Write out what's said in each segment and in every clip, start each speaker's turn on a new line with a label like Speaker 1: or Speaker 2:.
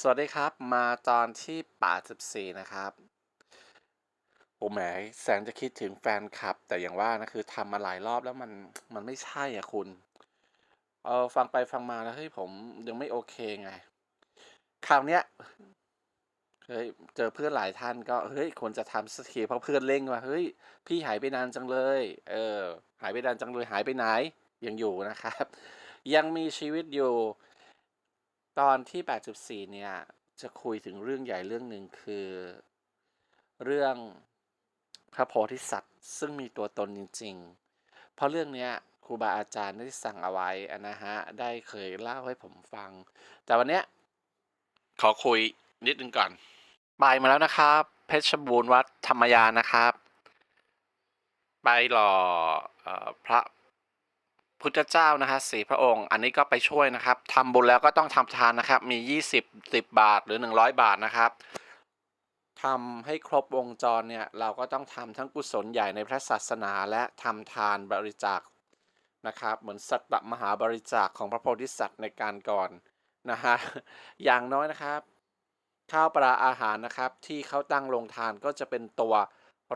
Speaker 1: สวัสดีครับ มาตอนที่84นะครับ โอ้แหมแสนจะคิดถึงแฟนคลับ แต่อย่างว่านะคือทำมาหลายรอบแล้วมันมันไม่ใช่อะคุณเออฟังไปฟังมาแล้วเฮ้ยผมยังไม่โอเคไง คราวเนี้ยเฮ้ยเจอเพื่อนหลายท่านก็เฮ้ยควรจะทำสักทีเพราะเพื่อนเร่งว่าเฮ้ยพี่หายไปนานจังเลย เออ หายไปนานจังเลยหายไปไหนยังอยู่นะครับ ยังมีชีวิตอยู่ ตอนที่ 8.4 เนี่ย จะคุยถึงเรื่องใหญ่เรื่องหนึ่งคือ เรื่องพระโพธิสัตว์ ซึ่งมีตัวตนจริง ๆ เพราะเรื่องเนี้ยครูบาอาจารย์ได้สั่งเอาไว้นะฮะ ได้เคยเล่าให้ผมฟัง แต่วันเนี้ยขอคุยนิดนึงก่อนไปมาแล้วนะครับ เพชรบูรณ์วัดธรรมยานะครับ ไปหล่ออพระ พุทธเจ้านะฮะสี่พระองค์ อันนี้ก็ไปช่วยนะครับทำบุญแล้วก็ต้องทำทานนะครับ มียี่สิบสิบบาทหรือหนึ่งร้อยบาทนะครับทำให้ครบวงจรเนี่ย เราก็ต้องทำทั้งกุศลใหญ่ในพระศาสนาและทำทานบริจาคนะครับ เหมือนสัตตมหาบริจาคของพระโพธิสัตว์ในการก่อนนะฮะอย่างน้อยนะครับ ข้าวปลาอาหารนะครับ ที่เขาตั้งลงทานก็จะเป็นตัว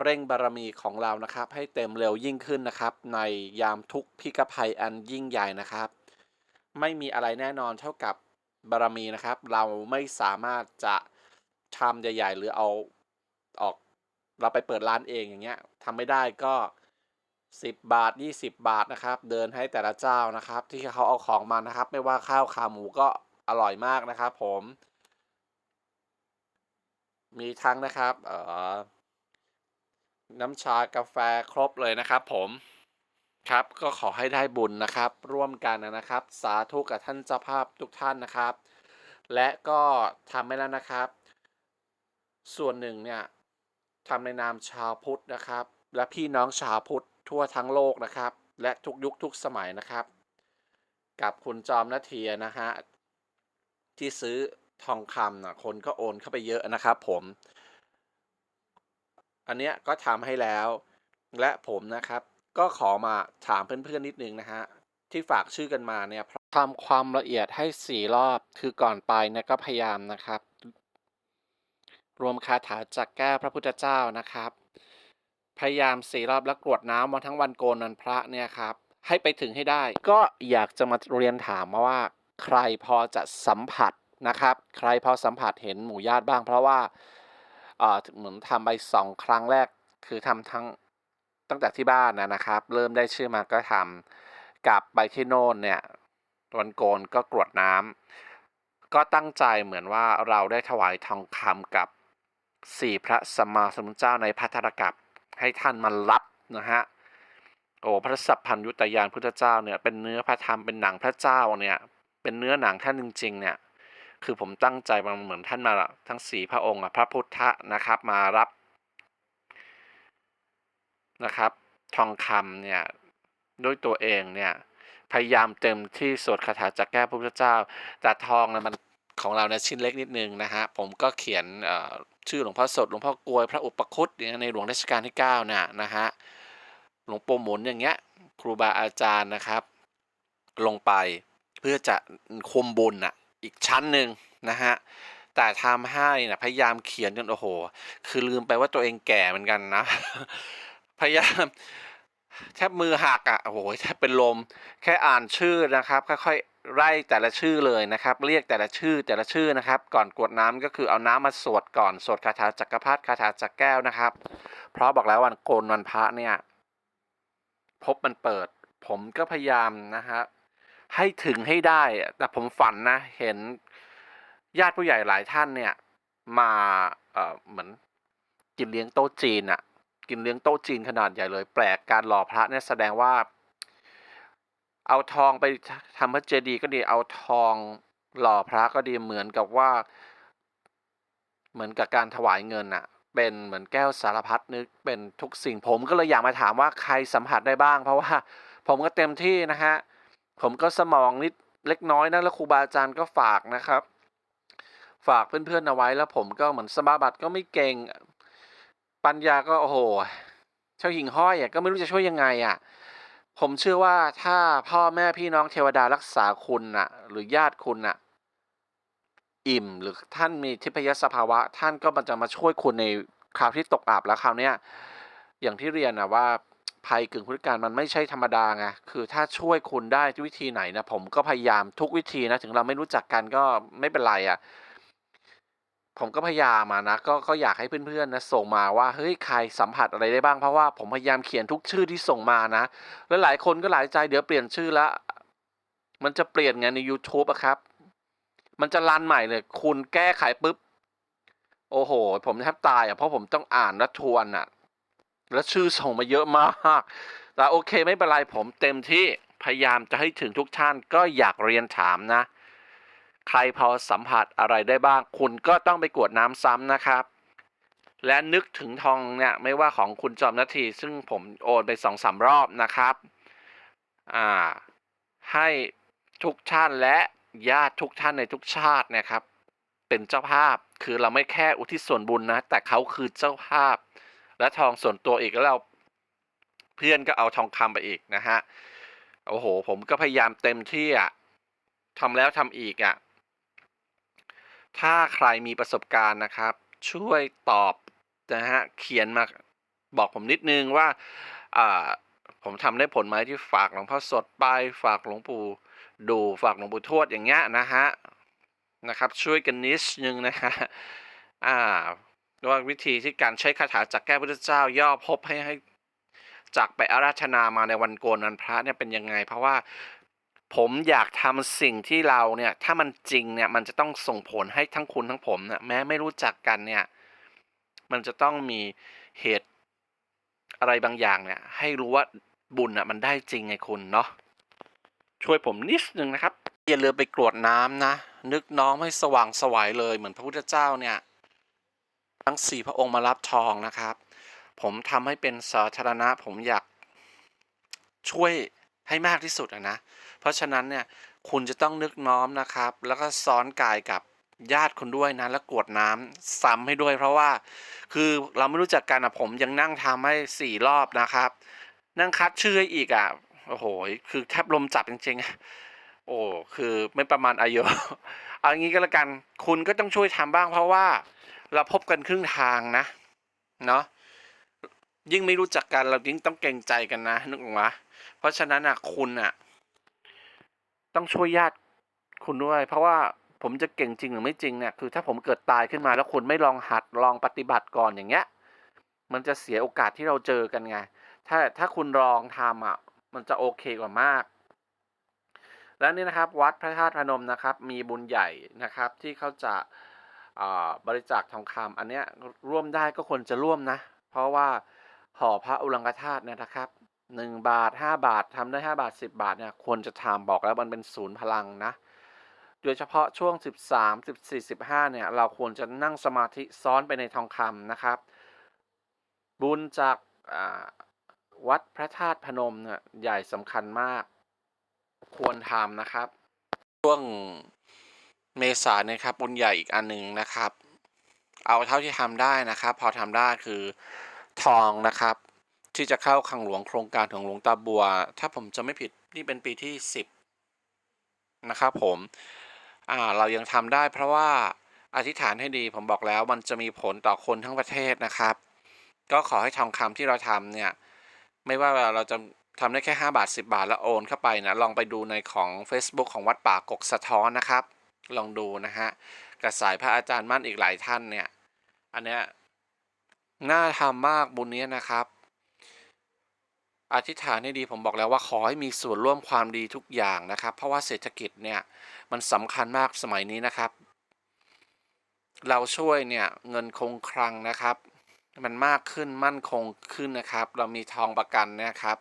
Speaker 1: เร่งบารมีของเรานะครับ ให้เต็มเร็วยิ่งขึ้นนะครับ ในยามทุกพิกภัยอันยิ่งใหญ่นะครับ ไม่มีอะไรแน่นอนเท่ากับบารมีนะครับ เราไม่สามารถจะทำใหญ่ ๆ หรือเอาออกเราไปเปิดร้านเองอย่างเงี้ยทำไม่ได้ก็ 10 บาท 20 บาทนะครับ เดินให้แต่ละเจ้านะครับ ที่เขาเอาของมานะครับ ไม่ว่าข้าวขาหมูก็อร่อยมากนะครับ ผม มีทั้งนะครับ เอ่อ น้ำชากาแฟครบเลยนะครับผมครับก็ขอให้ได้บุญนะครับ ร่วมกันนะครับ สาธุกับท่านเจ้าภาพทุกท่านนะครับ และก็ทำให้แล้วนะครับ ส่วนหนึ่งเนี่ยทำในนามชาวพุทธนะครับ และพี่น้องชาวพุทธทั่วทั้งโลกนะครับ และทุกยุคทุกสมัยนะครับ กับคุณจอมนาเทียนะฮะที่ซื้อทองคำนะคนก็โอนเข้าไปเยอะนะครับ ผม อันเนี้ยก็ทำให้แล้ว และผมนะครับ ก็ขอมาถามเพื่อนๆนิดนึงนะฮะที่ฝากชื่อกันมาเนี่ยทำความละเอียดให้สี่รอบคือก่อนไปเนี่ยก็พยายามนะครับ รวมคาถาจากแก้พระพุทธเจ้านะครับ พยายามสี่รอบแล้วกรวดน้ำมาทั้งวันโกนวันพระเนี่ยครับ ให้ไปถึงให้ได้ ก็อยากจะมาเรียนถามมาว่า ใครพอจะสัมผัสนะครับ ใครพอสัมผัสเห็นหมู่ญาติบ้างเพราะว่า เอ่อเหมือนทำไปสองครั้งแรก คือทำทั้งตั้งแต่ที่บ้านนะนะครับ เริ่มได้ชื่อมาก็ทำกลับไปที่โน่นเนี่ยวันโกนก็กรวดน้ำก็ตั้งใจเหมือนว่าเราได้ถวายทองคำกับสี่พระสัมมาสัมพุทธเจ้าในพัทธกับให้ท่านมารับนะฮะโอ้พระสัพพัญยุตยานพุทธเจ้าเนี่ยเป็นเนื้อพระธรรมเป็นหนังพระเจ้าเนี่ยเป็นเนื้อหนังท่านจริง ๆ เนี่ย คือผมตั้งใจมันเหมือนท่านมาทั้งสี่พระองค์อะพระพุทธนะครับมารับนะครับทองคำเนี่ยด้วยตัวเองเนี่ยพยายามเต็มที่สวดคาถาจากแก้พระพุทธเจ้า แต่ทองเนะมันของเราเนี่ยชิ้นเล็กนิดนึงนะฮะผมก็เขียนชื่อหลวงพ่อสดหลวงพ่อกลวยพระอุปคุตเนี่ยในหลวงรัชกาลที่9เนี่ยนะฮะหลวงปู่หมุนอย่างเงี้ยครูบาอาจารย์นะครับ ลงไปเพื่อจะคุมบุญอะ อีกชั้นหนึ่งนะฮะแต่ทำให้นะพยายามเขียนจนโอ้โห คือลืมไปว่าตัวเองแก่เหมือนกันนะ พยายามแทบมือหักอะโอ้โหแทบเป็นลม แค่อ่านชื่อนะครับค่อยๆไล่แต่ละชื่อเลยนะครับ เรียกแต่ละชื่อแต่ละชื่อนะครับ ก่อนกวดน้ำก็คือเอาน้ำมาสวดก่อนสวดคาถาจักรพรรดิคาถาจักรแก้วนะครับ เพราะบอกแล้ววันโกนวันพระเนี่ย พบมันเปิด ผมก็พยายามนะฮะ ให้ถึงให้ได้แต่ผมฝันนะ เห็นญาติผู้ใหญ่หลายท่านเนี่ย มาเอ่อเหมือนกินเลี้ยงโต๊ะจีนอะกินเลี้ยงโต๊ะจีนขนาดใหญ่เลย แปลกการหล่อพระเนี่ยแสดงว่า เอาทองไปทำพระเจดีย์ก็ดีเอาทองหล่อพระก็ดีเหมือนกับว่า เหมือนกับการถวายเงินอะเป็นเหมือนแก้วสารพัดนึกเป็นทุกสิ่งผมก็เลยอยากมาถามว่าใครสัมผัสได้บ้าง เพราะว่า ผมก็เต็มที่นะฮะ ผมก็สมองนิดเล็กน้อยนะแล้วครูบาอาจารย์ก็ฝากนะครับ ฝากเพื่อนๆเอาไว้แล้วผมก็เหมือนสมาบัติก็ไม่เก่ง ปัญญาก็โอ้โหเจ้าหิ่งห้อยอะก็ไม่รู้จะช่วยยังไงอะผมเชื่อว่าถ้าพ่อแม่พี่น้องเทวดารักษาคุณน่ะ หรือญาติคุณน่ะ อิ่มหรือท่านมีทิพยสภาวะ ท่านก็มันจะมาช่วยคุณในคราวที่ตกอับแล้วคราวเนี้ยอย่างที่เรียนนะว่า ภัยกึ่งพฤติการมันไม่ใช่ธรรมดาไงคือถ้าช่วยคุณได้วยวิธีไหนนะผมก็พยายามทุกวิธีนะถึงเราไม่รู้จักกันก็ไม่เป็นไรอะผมก็พยายามอะนะก็ก็อยากให้เพื่อนๆนะส่งมาว่าเฮ้ยใครสัมผัสอะไรได้บ้างเพราะว่าผมพยายามเขียนทุกชื่อที่ส่งมานะแล้วหลายคนก็หลายใจเดี๋ยวเปลี่ยนชื่อล้วมันจะเปลี่ยนไงในยูทูบอะครับ มันจะรันใหม่เลยคุณแก้ไขปุ๊บ โอ้โฮผมแทบตายอะเพราะผมต้องอ่านและทวนน่ะ แล้วชื่อส่งมาเยอะมากแต่โอเคไม่เป็นไรผมเต็มที่พยายามจะให้ถึงทุกท่านก็อยากเรียนถามนะ ใครพอสัมผัสอะไรได้บ้าง คุณก็ต้องไปกวดน้ำซ้ำนะครับ และนึกถึงทองเนี่ยไม่ว่าของคุณจอมนาที ซึ่งผมโอนไป2-3รอบนะครับ อ่า ให้ทุกท่านและญาติทุกท่านในทุกชาติเนี่ยครับ เป็นเจ้าภาพคือเราไม่แค่อุทิศส่วนบุญนะ แต่เขาคือเจ้าภาพ และทองส่วนตัวอีกแล้วเราเพื่อนก็เอาทองคำไปอีกนะฮะโอ้โฮผมก็พยายามเต็มที่อะทำแล้วทำอีกอะถ้าใครมีประสบการณ์นะครับ ช่วยตอบนะฮะเขียนมาบอกผมนิดนึงว่าผมทำได้ผลไหมที่ฝากหลวงพ่อสดไปฝากหลวงปู่ดูฝากหลวงปู่ทวดอย่างเงี้ยนะครับนะครับ ช่วยกันนิดนึงนะครับอ่า ว่าวิธีที่การใช้คาถาจักแก้พุทธเจ้าย่อภพให้ให้จักไปอาราธนามาในวันโกนวันพระเนี่ยเป็นยังไง เพราะว่าผมอยากทำสิ่งที่เราเนี่ยถ้ามันจริงเนี่ยมันจะต้องส่งผลให้ทั้งคุณทั้งผมเนี่ยแม้ไม่รู้จักกันเนี่ยมันจะต้องมีเหตุอะไรบางอย่างเนี่ยให้รู้ว่าบุญน่ะมันได้จริงไงคุณเนาะช่วยผมนิดนึงนะครับอย่าลืมไปกรวดน้ำนะ นึกน้อมให้สว่างสวเลยเหมือนพระพุทธเจ้าเนี่ย ทั้ง 4 พระองค์มารับทองนะครับ ผมทำให้เป็นสาธารณะ ผมอยากช่วยให้มากที่สุดนะ เพราะฉะนั้นเนี่ยคุณจะต้องนึกน้อมนะครับ แล้วก็ซ้อนกายกับญาติคุณด้วยนะ แล้วกวดน้ำซ้ำให้ด้วย เพราะว่าคือเราไม่รู้จักกันอะผมยังนั่งทำให้4รอบนะครับ นั่งคัดชื่ออีกอะโอ้โฮคือแทบลมจับจริงๆ โอ้คือไม่ประมาณอายุเอางี้ก็แล้วกัน คุณก็ต้องช่วยทำบ้างเพราะว่า เราพบกันครึ่งทางนะ เนาะยิ่งไม่รู้จักกันเรายิ่งต้องเกรงใจกันนะนึกออกไหม?เพราะฉะนั้นน่ะคุณน่ะ ต้องช่วยญาติคุณด้วย เพราะว่าผมจะเก่งจริงหรือไม่จริงเนี่ยคือถ้าผมเกิดตายขึ้นมาแล้วคุณไม่ลองหัดลองปฏิบัติก่อนอย่างเงี้ย มันจะเสียโอกาสที่เราเจอกันไง ถ้าถ้าคุณลองทำอะ มันจะโอเคกว่ามาก แล้วนี่นะครับ วัดพระธาตุพนมนะครับ มีบุญใหญ่นะครับ ที่เขาจะ บริจาคทองคำอันเนี้ยร่วมได้ก็ควรจะร่วมนะ เพราะว่าห่อพระอุรังคธาตุเนี่ยนะครับ1บาท5บาททำได้5บาท10บาทเนี่ยควรจะทำบอกแล้วมันเป็นศูนย์พลังนะโดยเฉพาะช่วง 13 14 15 เนี่ย เราควรจะนั่งสมาธิซ้อนไปในทองคำนะครับ บุญจากวัดพระธาตุพนมเนี่ยใหญ่สำคัญมาก ควรทำนะครับ ช่วง เมษาเนี่ยครับบุญใหญ่อีกอันหนึ่งนะครับ เอาเท่าที่ทำได้นะครับ พอทำได้คือทองนะครับ ที่จะเข้าคังหลวงโครงการของหลวงตาบัว ถ้าผมจำไม่ผิดนี่เป็นปีที่ 10 นะครับผมอ่าเรายังทำได้เพราะว่าอธิษฐานให้ดีผมบอกแล้วมันจะมีผลต่อคนทั้งประเทศนะครับ ก็ขอให้ทองคำที่เราทำเนี่ย ไม่ว่าเราจะทำได้แค่ 5 บาท 10 บาทแล้วโอนเข้าไปนะ ลองไปดูในของเฟซบุ๊กของวัดป่ากกสะท้อนนะครับ ลองดูนะครับกับสายพระอาจารย์มั่นอีกหลายท่านเนี่ย อันเนี้ยน่าทำมากบุญนี้นะครับ อธิษฐานให้ดีผมบอกแล้วว่าขอให้มีส่วนร่วมความดีทุกอย่างนะครับ เพราะว่าเศรษฐกิจเนี่ยมันสำคัญมากสมัยนี้นะครับ เราช่วยเนี่ยเงินคงคลังนะครับ มันมากขึ้นมั่นคงขึ้นนะครับ เรามีทองประกันนี่ยครับ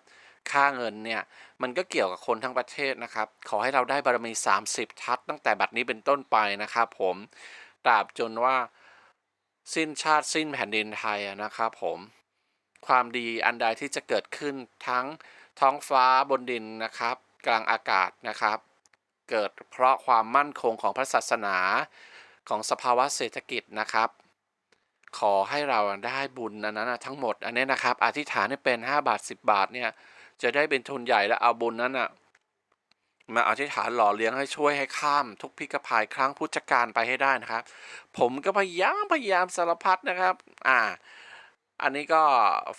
Speaker 1: ค่าเงินเนี่ยมันก็เกี่ยวกับคนทั้งประเทศนะครับ ขอให้เราได้บารมี 30 ทัศตั้งแต่บัดนี้เป็นต้นไปนะครับผมตราบจนว่าสิ้นชาติสิ้นแผ่นดินไทยนะครับผมความดีอันใดที่จะเกิดขึ้นทั้งท้องฟ้าบนดินนะครับ กลางอากาศนะครับ เกิดเพราะความมั่นคงของพระศาสนาของสภาวะเศรษฐกิจนะครับ ขอให้เราได้บุญอันนั้นทั้งหมด อันนี้นะครับ อธิษฐานให้เป็น 5 บาท 10 บาทเนี่ย จะได้เป็นทุนใหญ่แล้วเอาบุญนั้นน่ะมาอธิษฐานหล่อเลี้ยงให้ช่วยให้ข้ามทุกพิกภัยครั้งพุทธกาลไปให้ได้นะครับ ผมก็พยายามพยายามสารพัดนะครับ อ่า อันนี้ก็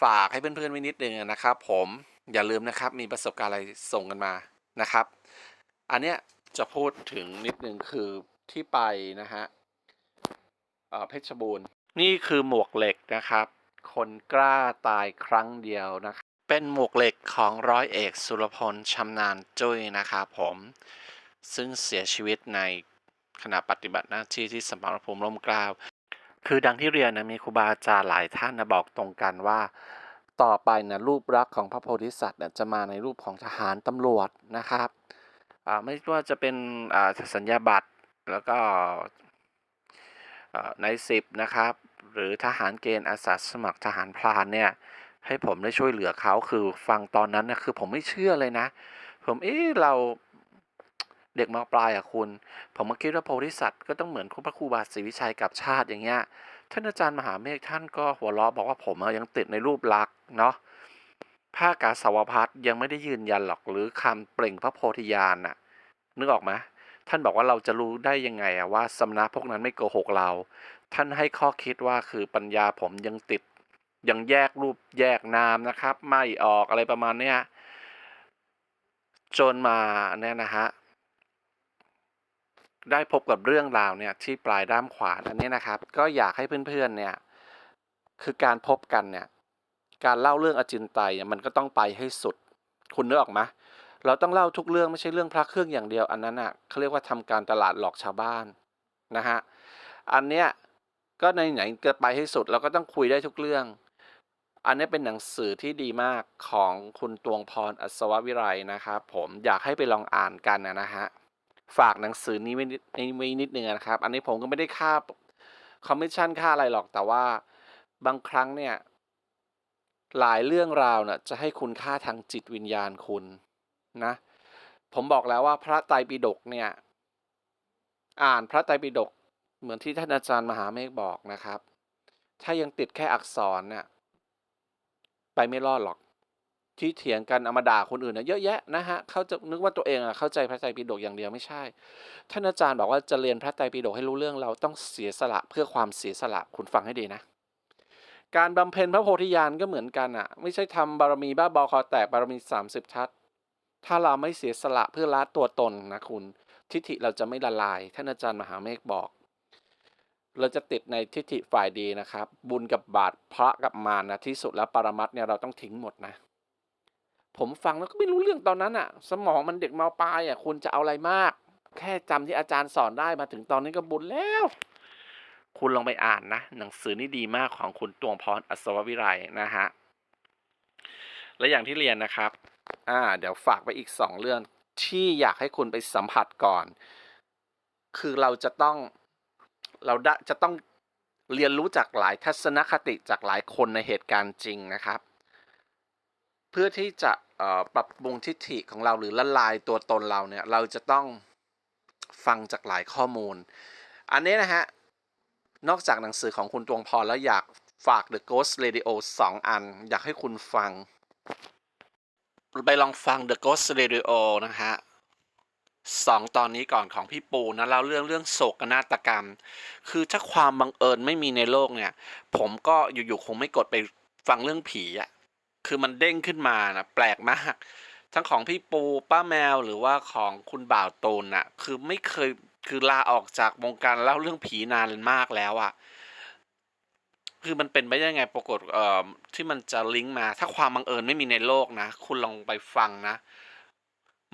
Speaker 1: ฝากให้เพื่อนๆไว้นิดนึงนะครับ ผมอย่าลืมนะครับมีประสบการณ์อะไรส่งกันมานะครับ อันเนี้ยจะพูดถึงนิดนึงคือที่ไปนะฮะเพชรบูรณ์ นี่คือหมวกเหล็กนะครับ คนกล้าตายครั้งเดียวนะครับ เป็นหมวกเหล็กของร้อยเอกสุรพลชำนาญจุ้ยนะครับผม ซึ่งเสียชีวิตในขณะปฏิบัติหน้าที่ที่สมรภูมิร่มเกล้าคือดังที่เรียนนะมีครูบาอาจารย์หลายท่านนะบอกตรงกันว่า ต่อไปนะรูปลักษณ์ของพระโพธิสัตว์นี่ยจะมาในรูปของทหารตำรวจนะครับไม่ว่าจะเป็นสัญญาบัตรแล้วก็ในสิบนะครับ หรือทหารเกณฑ์อาสาสมัครทหารพรานเนี่ย ให้ผมได้ช่วยเหลือเขาคือฟังตอนนั้นนะคือผมไม่เชื่อเลยนะ ผมเอ๊ะเราเด็กมาปลายอะคุณ ผมมาคิดว่าโพธิสัตว์ก็ต้องเหมือนคุณพระครูบาศรีวิชัยกับชาติอย่างเงี้ยท่านอาจารย์มหาเมฆท่านก็หัวเราะบอกว่าผมอะยังติดในรูปลักษณ์เนาะภาคกาสาวพัฒยังไม่ได้ยืนยันหรอกหรือคำเปล่งพระโพธิญาณน่ะนึกออกไหมท่านบอกว่าเราจะรู้ได้ยังไงอะว่าสำนักพวกนั้นไม่โกหกเรา ท่านให้ข้อคิดว่าคือปัญญาผมยังติด ยังแยกรูปแยกนามนะครับ ไม่ออกอะไรประมาณนี้จนมาเนี่ยนะฮะได้พบกับเรื่องราวเนี่ยที่ปลายด้ามขวานอันนี้นะครับ ก็อยากให้เพื่อนๆเนี่ยคือการพบกันเนี่ยการเล่าเรื่องอจินไตยเนี่ยมันก็ต้องไปให้สุด คุณนึกออกไหมเราต้องเล่าทุกเรื่องไม่ใช่เรื่องพระเครื่องอย่างเดียวอันนั้นอะเขาเรียกว่าทำการตลาดหลอกชาวบ้านนะฮะอันเนี้ยก็ในไหนเกิดไปให้สุดเราก็ต้องคุยได้ทุกเรื่อง อันนี้เป็นหนังสือที่ดีมากของคุณตวงพรอัศววิไลนะครับผมอยากให้ไปลองอ่านกันนะฮะฝากหนังสือนี้ไว้นิดไว้นิดนึงนะครับ อันนี้ผมก็ไม่ได้ค่าคอมมิชชั่นค่าอะไรหรอกแต่ว่าบางครั้งเนี่ย หลายเรื่องราวน่ะจะให้คุณค่าทางจิตวิญญาณคุณนะ ผมบอกแล้วว่าพระไตรปิฎกเนี่ย อ่านพระไตรปิฎกเหมือนที่ท่านอาจารย์มหาเมฆบอกนะครับ ถ้ายังติดแค่อักษรเนี่ย ไปไม่รอดหรอก ที่เถียงกันเอามาด่าคนอื่นนะเยอะแยะนะฮะเขาจะนึกว่าตัวเองอะเข้าใจพระไตรปิฎกอย่างเดียวไม่ใช่ ท่านอาจารย์บอกว่าจะเรียนพระไตรปิฎกให้รู้เรื่องเราต้องเสียสละเพื่อความเสียสละคุณฟังให้ดีนะการบำเพ็ญพระโพธิญาณก็เหมือนกันอะไม่ใช่ทำบารมีบ้าบอคอแตกบารมีสามสิบทัศถ้าเราไม่เสียสละเพื่อละตัวตนนะคุณ ทิฏฐิเราจะไม่ละลาย ท่านอาจารย์มหาเมฆบอก เราจะติดในทิฏฐิฝ่ายดีนะครับ บุญกับบาปพระกับมารนะที่สุดแล้วปรมัตถ์เนี่ยเราต้องทิ้งหมดนะ ผมฟังแล้วก็ไม่รู้เรื่องตอนนั้นอะสมองมันเด็กเมาปลายอะคุณจะเอาอะไรมาก แค่จำที่อาจารย์สอนได้มาถึงตอนนี้ก็บุญแล้ว คุณลองไปอ่านนะ หนังสือนี่ดีมากของคุณตวงพรอัศววิไลนะฮะและอย่างที่เรียนนะครับ อ่า เดี๋ยวฝากไปอีกสองเรื่องที่อยากให้คุณไปสัมผัสก่อน คือเราจะต้อง เราจะต้องเรียนรู้จากหลายทัศนคติจากหลายคนในเหตุการณ์จริงนะครับ เพื่อที่จะปรับปรุงทิฏฐิของเราหรือละลายตัวตนเราเนี่ยเราจะต้องฟังจากหลายข้อมูล อันนี้นะฮะ นอกจากหนังสือของคุณตวงพรแล้วอยากฝาก The Ghost Radio 2 อัน อยากให้คุณฟัง ไปลองฟัง The Ghost Radio นะฮะ สองตอนนี้ก่อนของพี่ปูนะเล่าเรื่องเรื่องโศกนาฏกรรม คือถ้าความบังเอิญไม่มีในโลกเนี่ย ผมก็อยู่ๆคงไม่กดไปฟังเรื่องผีอะ่ะคือมันเด้งขึ้นมานะแปลกมาก ทั้งของพี่ปูป้าแมวหรือว่าของคุณบ่าวตูนน่ะ คือไม่เคยคือลาออกจากวงการเล่าเรื่องผีนานมากแล้วอะ่ะคือมันเป็นไปได้ไงปรากฏเอ่อที่มันจะลิงก์มา ถ้าความบังเอิญไม่มีในโลกนะ คุณลองไปฟังนะ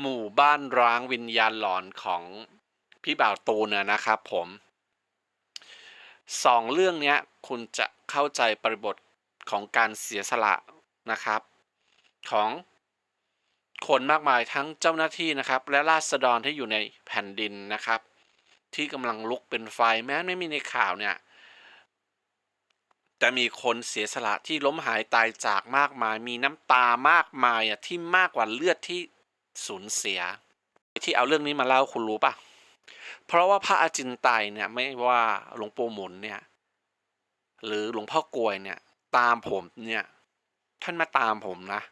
Speaker 1: หมู่บ้านร้างวิญญาณหลอนของพี่บ่าวตูนนะครับผมสองเรื่องนี้คุณจะเข้าใจบริบทของการเสียสละนะครับ ของคนมากมายทั้งเจ้าหน้าที่นะครับ และราษฎรที่อยู่ในแผ่นดินนะครับ ที่กำลังลุกเป็นไฟแม้ไม่มีในข่าวเนี่ยแต่มีคนเสียสละที่ล้มหายตายจากมากมาย มีน้ำตามากมายอะที่มากกว่าเลือดที่ สูญเสีย ที่เอาเรื่องนี้มาเล่าคุณรู้ปะเพราะว่าพระอาจินไตยเนี่ยไม่ว่าหลวงปู่หมุนเนี่ย หรือหลวงพ่อกลวยเนี่ย ตามผมเนี่ย ท่านมาตามผมนะ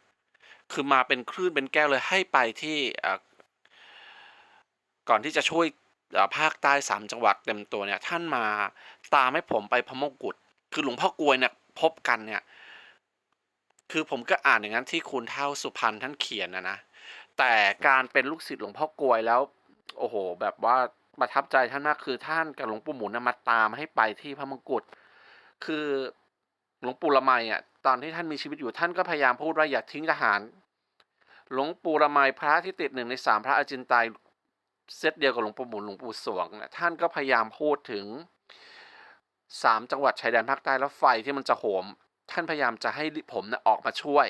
Speaker 1: คือมาเป็นคลื่นเป็นแก้วเลยให้ไปที่ก่อนที่จะช่วยภาคใต้สามจังหวัดเต็มตัวเนี่ย ท่านมาตามให้ผมไปพมกุฎคือหลวงพ่อกลวยเนี่ยพบกันเนี่ย คือผมก็อ่านอย่างนั้นที่คุณเท่าสุพรรณท่านเขียนนะนะ แต่การเป็นลูกศิษย์หลวงพ่อกลวยแล้ว โอ้โห แบบว่าประทับใจท่านมากคือท่านกับหลวงปู่หมุนนะมาตามให้ไปที่พระมงกุฎคือหลวงปู่ละไมอะตอนที่ท่านมีชีวิตอยู่ท่านก็พยายามพูดว่าอย่าทิ้งทหาร หลวงปู่ละไมพระที่ติดหนึ่งในสามพระอาจินไตยเซตเดียวกับหลวงปู่หมุนหลวงปู่สวงเนี่ยท่านก็พยายามพูดถึงสามจังหวัดชายแดนภาคใต้แล้วไฟที่มันจะโหม ท่านพยายามจะให้ผมนะออกมาช่วย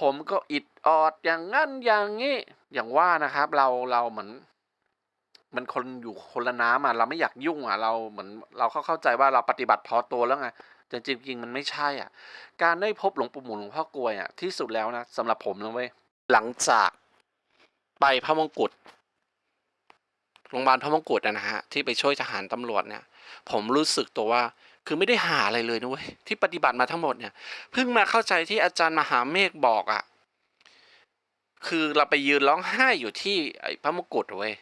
Speaker 1: ผมก็อิดออดอย่างงั้นอย่างงี้อย่างว่านะครับ เราเราเหมือน มันคนอยู่คนละน้ำอะเราไม่อยากยุ่งอะเราเหมือนเราเข้าเข้าใจว่าเราปฏิบัติพอตัวแล้วไงแต่จริงๆมันไม่ใช่อะ การได้พบหลวงปู่หมุนหลวงพ่อกลวยอะที่สุดแล้วนะสำหรับผมนะเว้ยหลังจากไปพระมงกุฎโรงพยาบาลพระมงกุฎนะฮะที่ไปช่วยทหารตำรวจเนี่ย ผมรู้สึกตัวว่า คือไม่ได้หาอะไรเลยนะเว้ยที่ปฏิบัติมาทั้งหมดเนี่ยเพิ่งมาเข้าใจที่อาจารย์มหาเมฆบอกอะ่ะ คือเราไปยืนร้องไห้อยู่ที่ไอ้พระมกุฎเว้ย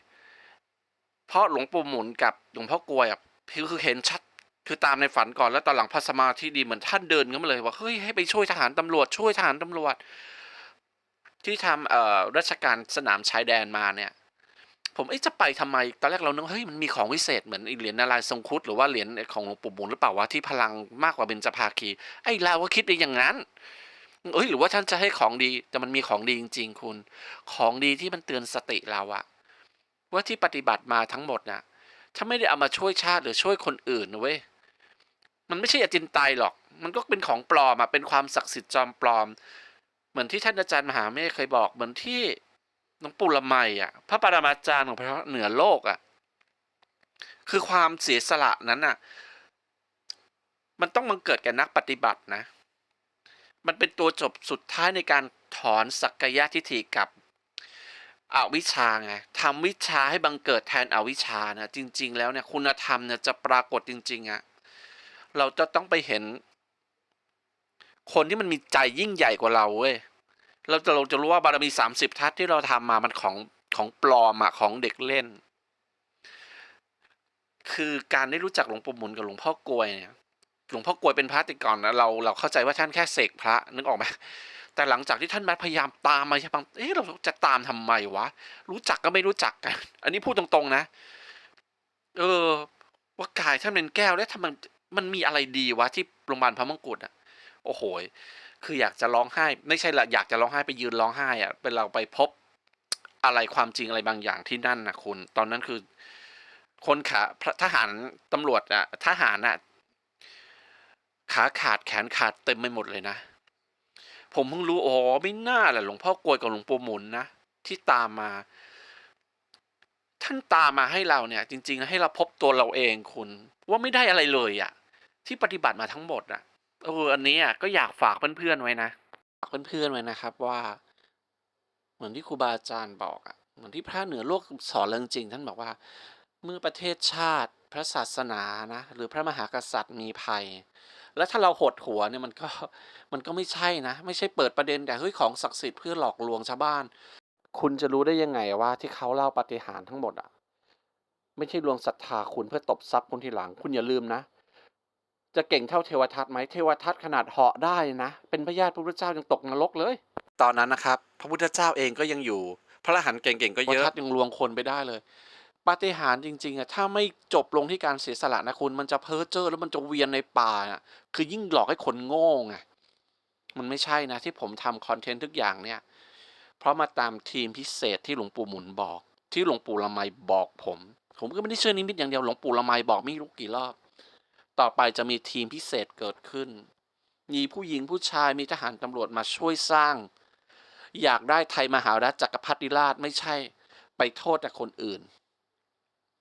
Speaker 1: เพราะหลวงปู่หมุนกับหลวงพ่อกลวยอะคือคือเห็นชัดคือตามในฝันก่อนแล้วตอนหลังพระสมาธิดีเหมือนท่านเดินเข้ามาเลยว่าเฮ้ยให้ไปช่วยทหารตำรวจช่วยทหารตำรวจ ที่ทำเอ่อราชการสนามชายแดนมาเนี่ย ผมเอ๊ะจะไปทำไมตอนแรกเรานึกว่าเฮ้ยมันมีของวิเศษเหมือนเหรียญนารายทรงครุฑหรือว่าเหรียญของหลวงปู่หมุนหรือเปล่าวะที่พลังมากกว่าเบญจภาคี ไอ้เราก็คิดไปอย่างนั้นเอ้ยหรือว่าท่านจะให้ของดี แต่มันมีของดีจริง ๆ คุณ ของดีที่มันเตือนสติเราอะว่าที่ปฏิบัติมาทั้งหมดน่ะถ้าไม่ได้เอามาช่วยชาติหรือช่วยคนอื่นนะเว้ยมันไม่ใช่อจินไตยหรอก มันก็เป็นของปลอมอะเป็นความศักดิ์สิทธิ์จอมปลอม เหมือนที่ท่านอาจารย์มหาเมฆเคยบอกเหมือนที่ หลวงปู่ละไมอะ พระปรมาจารย์ของพระเหนือโลกอะ คือความเสียสละนั้นอะ มันต้องมังเกิดแก่นักปฏิบัตินะ มันเป็นตัวจบสุดท้ายในการถอนสักกายทิฏฐิกับอวิชชาไงทำวิชาให้บังเกิดแทนอวิชชานะจริง ๆ แล้วเนี่ยคุณธรรมเนี่ยจะปรากฏจริง ๆอะเราจะต้องไปเห็น คนที่มันมีใจยิ่งใหญ่กว่าเราเว้ย เราจะเราจะรู้ว่าบารมีสามสิบทัศที่เราทำมามันของของปลอมอะของเด็กเล่น คือการได้รู้จักหลวงปู่หมุนกับหลวงพ่อกลวยเนี่ยหลวงพ่อกลวยเป็นพระแติก่อนนะเราเราเข้าใจว่าท่านแค่เสกพระนึกออกไหมแต่หลังจากที่ท่านมาพยายามตามมาใช่ปะเอ๊ะเราจะตามทำไมวะ รู้จักก็ไม่รู้จักกัน อันนี้พูดตรงๆนะ เออ ว่ากายท่านเป็นแก้วแล้วทำไมมันมีอะไรดีวะที่โรงพยาบาลพระมงกุฎอะโอ้โห คืออยากจะร้องไห้ ไม่ใช่ละอยากจะร้องไห้ไปยืนร้องไห้อะเป็นเราไปพบอะไรความจริงอะไรบางอย่างที่นั่นนะคุณ ตอนนั้นคือ คนขาพระทหารตำรวจอะทหารอะขาขาดแขนขาดเต็มไปหมดเลยนะ ผมเพิ่งรู้อ๋อไม่น่าแหละหลวงพ่อกวยกับหลวงปู่หมุนนะที่ตามมา ท่านตามมาให้เราเนี่ย จริง ๆ ให้เราพบตัวเราเองคุณ ว่าไม่ได้อะไรเลยอะที่ปฏิบัติมาทั้งหมดอะ เอออันนี้อะก็อยากฝากเพื่อนๆไว้นะฝากเพื่อนๆไว้นะครับว่า เหมือนที่ครูบาอาจารย์บอกอะเหมือนที่พระเหนือโลกสอนเรื่องจริง ท่านบอกว่า เมื่อประเทศชาติพระศาสนานะหรือพระมหากษัตริย์มีภัย แล้วถ้าเราหดหัวเนี่ยมันก็มันก็ไม่ใช่นะ ไม่ใช่เปิดประเด็นแต่เฮ้ยของศักดิ์สิทธิ์เพื่อหลอกลวงชาวบ้าน คุณจะรู้ได้ยังไงว่าที่เขาเล่าปาฏิหารย์ทั้งหมดอะไม่ใช่ลวงศรัทธาคุณเพื่อตบทรัพย์คุณทีหลัง คุณอย่าลืมนะ จะเก่งเท่าเทวทัตไหมเทวทัตขนาดเหาะได้นะ เป็นพระญาติพระพุทธเจ้ายังตกนรกเลย ตอนนั้นนะครับ พระพุทธเจ้าเองก็ยังอยู่ พระอรหันต์เก่งๆก็เยอะทัตยังลวงคนไปได้เลยปาฏิหาริย์จริงๆอะถ้าไม่จบลงที่การเสียสละนะคุณ มันจะเพ้อเจ้อแล้วมันจะเวียนในป่าอะคือยิ่งหลอกให้คนโง่ไงมันไม่ใช่นะที่ผมทำคอนเทนต์ทุกอย่างเนี่ย เพราะมาตามทีมพิเศษที่หลวงปู่หมุนบอก ที่หลวงปู่ละไมบอกผม ผมก็ไม่ได้เชื่อนิมิตอย่างเดียวหลวงปู่ละไมบอกไม่รู้กี่รอบ ต่อไปจะมีทีมพิเศษเกิดขึ้น มีผู้หญิงผู้ชายมีทหารตำรวจมาช่วยสร้าง อยากได้ไทยมหารัฐจักรพรรดิราชไม่ใช่ ไปโทษแต่คนอื่น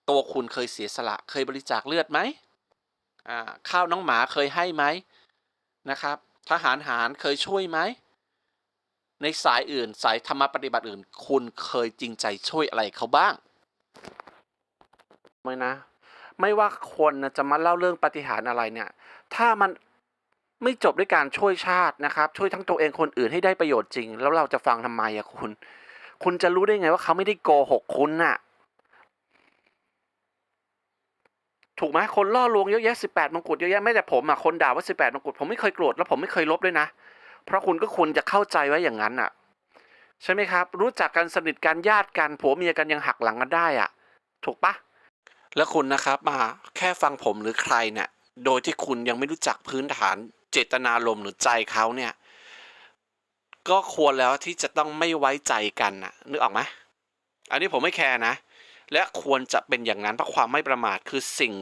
Speaker 1: ตัวคุณเคยเสียสละเคยบริจาคเลือดไหมอ่าข้าวน้องหมาเคยให้ไหมนะครับ ทหารหารเคยช่วยไหม ในสายอื่นสายธรรมปฏิบัติอื่น คุณเคยจริงใจช่วยอะไรเขาบ้างไม่นะ ไม่ว่าคนจะมาเล่าเรื่องปฏิหารอะไรเนี่ย ถ้ามันไม่จบด้วยการช่วยชาตินะครับ ช่วยทั้งตัวเองคนอื่นให้ได้ประโยชน์จริง แล้วเราจะฟังทำไมอะคุณ
Speaker 2: คุณจะรู้ได้ไงว่าเขาไม่ได้โกหกคุณน่ะ ถูกไหมคนล่อลวงเยอะแยะสิบแปดมงกุฎเยอะแยะไม่แต่ผมอะคนด่าว่าสิบแปดมงกุฎผมไม่เคยโกรธแล้วผมไม่เคยลบด้วยนะ เพราะคุณก็ควรจะเข้าใจไว้อย่างนั้นอะใช่ไหมครับ รู้จักกันสนิทกันญาติกันผัวเมียกันยังหักหลังกันได้อะถูกปะ
Speaker 1: แล้วคุณนะครับมาแค่ฟังผมหรือใครเนี่ยโดยที่คุณยังไม่รู้จักพื้นฐานเจตนารมณ์หรือใจเขาเนี่ยก็ควรแล้วที่จะต้องไม่ไว้ใจกันนะนึกออกไหมอันนี้ผมไม่แคร์นะ และควรจะเป็นอย่างนั้นเพราะความไม่ประมาทคือสิ่ง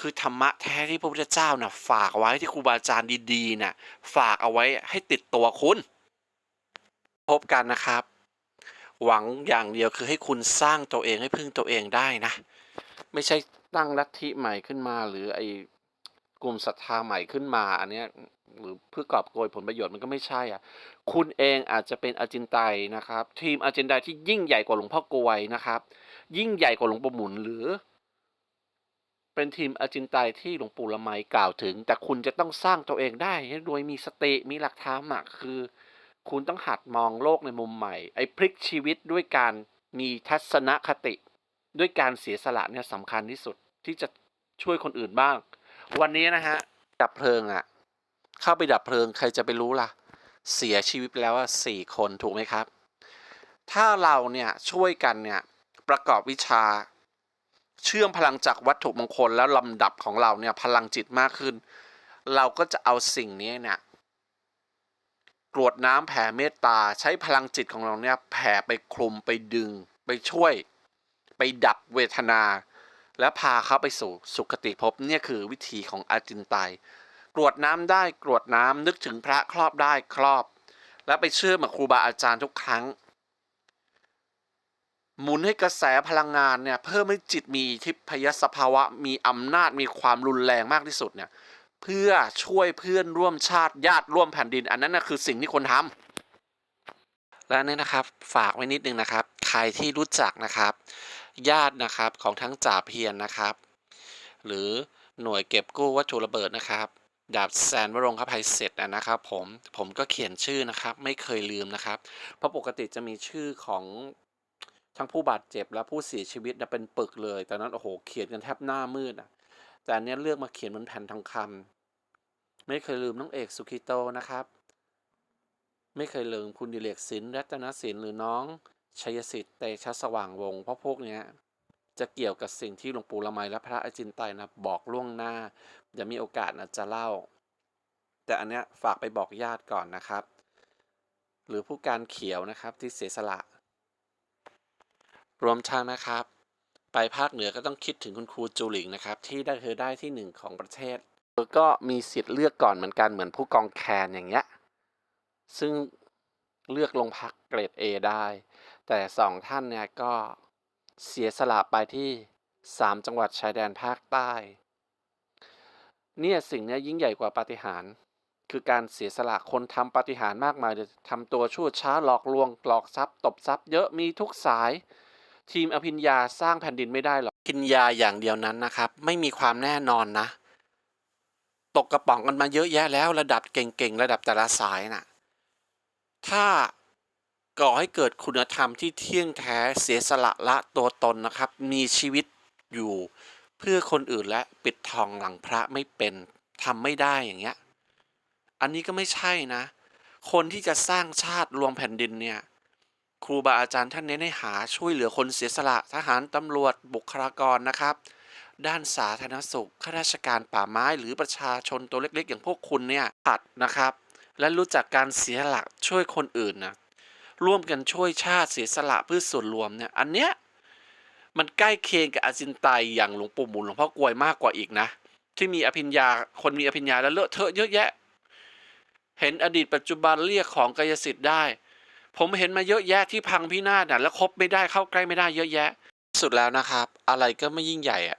Speaker 1: คือธรรมะแท้ที่พระพุทธเจ้าน่ะฝากไว้ที่ครูบาอาจารย์ดีๆน่ะฝากเอาไว้ให้ติดตัวคุณ พบกันนะครับ หวังอย่างเดียวคือให้คุณสร้างตัวเองให้พึ่งตัวเองได้นะ ไม่ใช่ตั้งลัทธิใหม่ขึ้นมา หรือไอ้กลุ่มศรัทธาใหม่ขึ้นมา อันเนี้ยหรือเพื่อกอบโกยผลประโยชน์มันก็ไม่ใช่อะ คุณเองอาจจะเป็นอาจินไตนะครับ ทีมอาจินไตที่ยิ่งใหญ่กว่าหลวงพ่อกวยนะครับ ยิ่งใหญ่กว่าหลวงปู่หมุนหรือ เป็นทีมอาจินไตที่หลวงปู่ละไมกล่าวถึง แต่คุณจะต้องสร้างตัวเองได้โดยมีสติมีหลักธรรมอะคือ คุณต้องหัดมองโลกในมุมใหม่ ไอ้พลิกชีวิตด้วยการมีทัศนคติ ด้วยการเสียสละเนี่ยสำคัญที่สุดที่จะช่วยคนอื่นบ้าง วันนี้นะฮะดับเพลิงอะ่ะ เข้าไปดับเพลิงใครจะไปรู้ล่ะ เสียชีวิตแล้วสี่คนถูกไหมครับ ถ้าเราเนี่ยช่วยกันเนี่ยประกอบวิชาเชื่อมพลังจากวัตถุมงคลแล้วลำดับของเราเนี่ยพลังจิตมากขึ้น เราก็จะเอาสิ่งนี้เนี่ยกรวดน้ำแผ่เมตตาใช้พลังจิตของเราเนี่ยแผ่ไปคลุมไปดึงไปช่วย ไปดับเวทนา และพาเขาไปสู่สุคติภพเนี่ยคือวิธีของอาจินไตยกรวดน้ำได้กรวดน้ำนึกถึงพระครอบได้ครอบ แล้วไปเชื่อมกับครูบาอาจารย์ทุกครั้ง หมุนให้กระแสพลังงานเนี่ยเพิ่มให้จิตมีทิพยสภาวะมีอำนาจมีความรุนแรงมากที่สุดเนี่ยเพื่อช่วยเพื่อนร่วมชาติญาติร่วมแผ่นดิน อันนั้นนะคือสิ่งที่คนทำและนี่นะครับฝากไว้นิดนึงนะครับ ใครที่รู้จักนะครับ ญาตินะครับของทั้งจ่าเพียรนะครับ หรือหน่วยเก็บกู้วัตถุระเบิดนะครับดาบแซนวรงคภัยเสร็จนะครับ ผมผมก็เขียนชื่อนะครับ ไม่เคยลืมนะครับ เพราะปกติจะมีชื่อของทั้งผู้บาดเจ็บและผู้เสียชีวิตนะเป็นปึกเลยตอนนั้นโอ้โหเขียนกันแทบหน้ามืดอะแต่อันเนี้ยเลือกมาเขียนบนแผ่นทองคำไม่เคยลืมน้องเอกสุขิโตนะครับ ไม่เคยลืมคุณดิเลกศิลป์รัตนศิลป์หรือน้อง ชัยสิทธิ์เตชะสว่างวงศ์เพราะพวกเนี้ยจะเกี่ยวกับสิ่งที่หลวงปู่ละไมและพระอาจินไตยนะบอกล่วงหน้าเดี๋ยวมีโอกาสนะจะเล่า แต่อันเนี้ยฝากไปบอกญาติก่อนนะครับ หรือผู้การเขียวนะครับที่เสียสละ รวมทั้งนะครับ ไปภาคเหนือก็ต้องคิดถึงคุณครูจูหลิงนะครับ ที่ได้เธอได้ที่หนึ่งของประเทศเธอก็มีสิทธิ์เลือกก่อนเหมือนกันเหมือนผู้กองแคนอย่างเงี้ยซึ่งเลือกลงพักเกรด A ได้ แต่สองท่านเนี่ยก็เสียสละไปที่สามจังหวัดชายแดนภาคใต้ เนี่ยสิ่งนี้ยิ่งใหญ่กว่าปาฏิหาริย์คือการเสียสละคนทำปาฏิหาริย์มากมายเลยทำตัวชั่วช้าหลอกลวงหลอกทรัพย์ตบทรัพย์เยอะมีทุกสาย ทีมอภิญญาสร้างแผ่นดินไม่ได้หรอกพิญญาอย่างเดียวนั้นนะครับ ไม่มีความแน่นอนนะ ตกกระป๋องกันมาเยอะแยะแล้วระดับเก่งๆ ระดับแต่ละสายน่ะ ถ้า ก่อให้เกิดคุณธรรมที่เที่ยงแท้เสียสละละตัวตนนะครับ มีชีวิตอยู่เพื่อคนอื่นและปิดทองหลังพระไม่เป็นทำไม่ได้อย่างเงี้ย อันนี้ก็ไม่ใช่นะ คนที่จะสร้างชาติรวมแผ่นดินเนี่ย ครูบาอาจารย์ท่านเน้นให้หาช่วยเหลือคนเสียสละทหารตำรวจบุคลากรนะครับ ด้านสาธารณสุขข้าราชการป่าไม้หรือประชาชนตัวเล็กๆ อย่างพวกคุณเนี่ยหัดนะครับ และรู้จักการเสียสละช่วยคนอื่นนะ ร่วมกันช่วยชาติเสียสละเพื่อส่วนรวมเนี่ย อันเนี้ยมันใกล้เคียงกับอาจินไตยอย่างหลวงปู่หมุนหลวงพ่อกวยมากกว่าอีกนะ ที่มีอภิญญาคนมีอภิญญาแล้วเลอะเทอะเยอะแยะ เห็นอดีตปัจจุบันเรียกของกายสิทธิ์ได้ ผมเห็นมาเยอะแยะที่พังพินาศน่ะแล้วคบไม่ได้เข้าใกล้ไม่ได้เยอะแยะ สุดแล้วนะครับ อะไรก็ไม่ยิ่งใหญ่อะ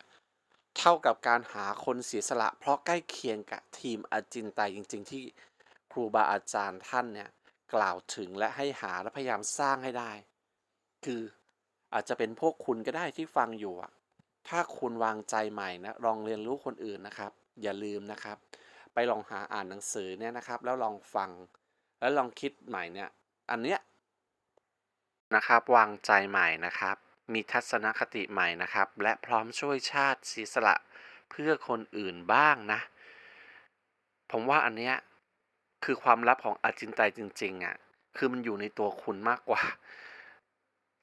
Speaker 1: เท่ากับการหาคนเสียสละ เพราะใกล้เคียงกับทีมอาจินไตยจริง ๆ ที่ครูบาอาจารย์ท่านเนี่ย กล่าวถึงและให้หาและพยายามสร้างให้ได้ คืออาจจะเป็นพวกคุณก็ได้ที่ฟังอยู่อะถ้าคุณวางใจใหม่นะลองเรียนรู้คนอื่นนะครับ อย่าลืมนะครับ ไปลองหาอ่านหนังสือเนี่ยนะครับ แล้วลองฟัง แล้วลองคิดใหม่เนี่ย อันเนี้ย
Speaker 2: นะครับวางใจใหม่นะครับ มีทัศนคติใหม่นะครับ และพร้อมช่วยชาติเสีสละเพื่อคนอื่นบ้างนะ ผมว่าอันเนี้ย คือความลับของอาจินไตยจริง ๆอะคือมันอยู่ในตัวคุณมากกว่า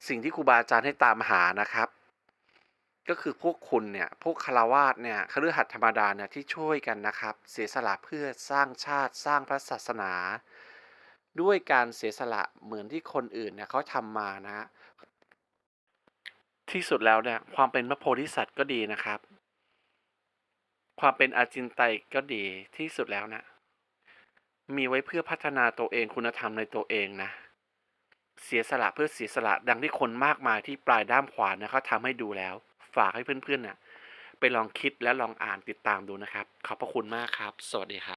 Speaker 2: สิ่งที่ครูบาอาจารย์ให้ตามหานะครับ ก็คือพวกคุณเนี่ยพวกคารวาสเนี่ยคฤหัสถ์ธรรมดาเนี่ยที่ช่วยกันนะครับ เสียสละเพื่อสร้างชาติสร้างพระศาสนา ด้วยการเสียสละเหมือนที่คนอื่นเนี่ยเขาทำมานะที่สุดแล้วเนี่ยความเป็นพระโพธิสัตว์ก็ดีนะครับ ความเป็นอาจินไตก็ดีที่สุดแล้วนะ มีไว้เพื่อพัฒนาตัวเองคุณธรรมในตัวเองนะ เสียสละเพื่อเสียสละดังที่คนมากมายที่ปลายด้ามขวานนะเขาทำให้ดูแล้ว ฝากให้เพื่อนๆน่ะไปลองคิดและลองอ่านติดตามดูนะครับ ขอบพระคุณมากครับ สวัสดีครับ